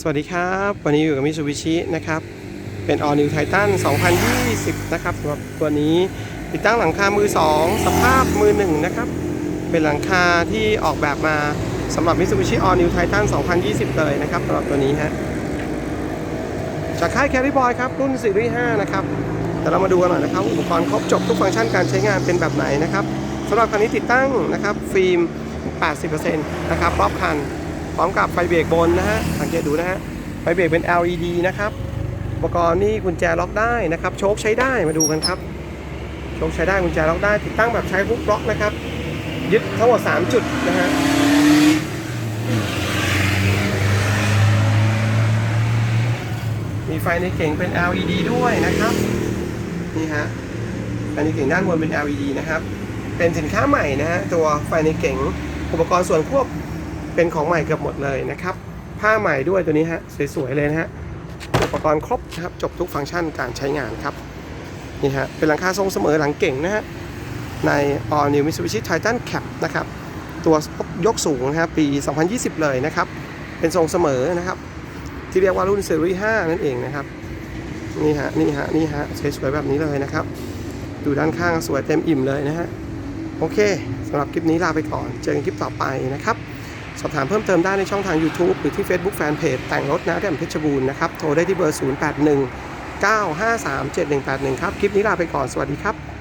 สวัสดีครับ วันนี้อยู่กับมิ t ูบิชินะครับ เป็น All New Titan 2020 นะครับสำหรับตัวนี้ติดตั้งหลังคามือ 2 สภาพมือ 1 นะครับ เป็นหลังคาที่ออกแบบมาสำหรับ Mitsubishi All New Titan 2020 เลยนะครับสำหรับตัวนี้ฮะจากค่าย Carry Boy ครับ รุ่นซีรีส์5นะครับแต่เรามาดูกันหน่อยนะครับ อุปกรณ์ครบจบทุกฟังก์ชันการใช้งานเป็นแบบไหนนะครับสำหรับคันนี้ติดตั้งนะครับฟิล์ม 80%นะครับรอบคัน พร้อมกับไฟเบรกบนนะฮะสังเกตดูนะฮะไฟเบรกเป็น LED นะครับอุปกรณ์นี่กุญแจล็อกได้นะครับ โชคใช้ได้มาดูกันครับ โชคใช้ได้กุญแจล็อกได้ ติดตั้งแบบใช้ฮุกล็อกนะครับ ยึดทั้งหมด3จุดนะฮะมีไฟในเก่งเป็น LED ด้วยนะครับ นี่ฮะไฟในเก่งด้านบนเป็น LED นะครับ เป็นสินค้าใหม่นะฮะตัวไฟในเก่งอุปกรณ์ส่วนควบ เป็นของใหม่เกือบหมดเลยนะครับ ผ้าใหม่ด้วยตัวนี้ฮะสวยๆเลยนะฮะอุปกรณ์ครบนะครับจบทุกฟังก์ชันการใช้งานครับนี่ฮะเป็นหลังคาทรงเสมอหลังเก่งนะฮะใน All New Mitsubishi Titan Cap นะครับตัวยกสูงนะครับปี 2020 เลยนะครับ เป็นทรงเสมอนะครับ ที่เรียกว่ารุ่น Series 5นั่นเองนะครับนี่ฮะนี่ฮะนี่ฮะสวยๆแบบนี้เลยนะครับดูด้านข้างสวยเต็มอิ่มเลยนะฮะโอเคสำหรับคลิปนี้ลาไปก่อน เจอกันคลิปต่อไปนะครับ สอบถามเพิ่มเติมได้ในช่องทาง YouTube หรือที่ Facebook Fanpage แต่งรถนะแดมเพชรบูรณ์นะครับ โทรได้ที่เบอร์ 081 953 7181 ครับ คลิปนี้ลาไปก่อน สวัสดีครับ